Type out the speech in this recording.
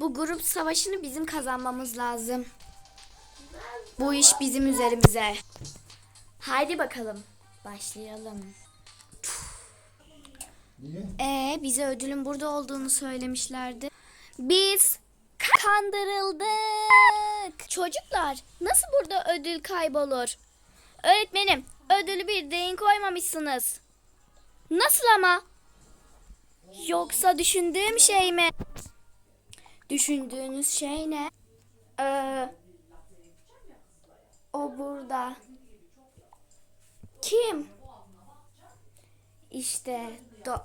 Bu grup savaşını bizim kazanmamız lazım. Bu iş bizim üzerimize. Haydi bakalım. Başlayalım. Niye? Ee, bize ödülün burada olduğunu söylemişlerdi. Biz kandırıldık. Çocuklar, nasıl burada ödül kaybolur? Öğretmenim, ödülü bir deyin koymamışsınız. Nasıl ama? Yoksa düşündüğüm şey mi? Düşündüğünüz şey ne? Ee, o burada. Kim? İşte do-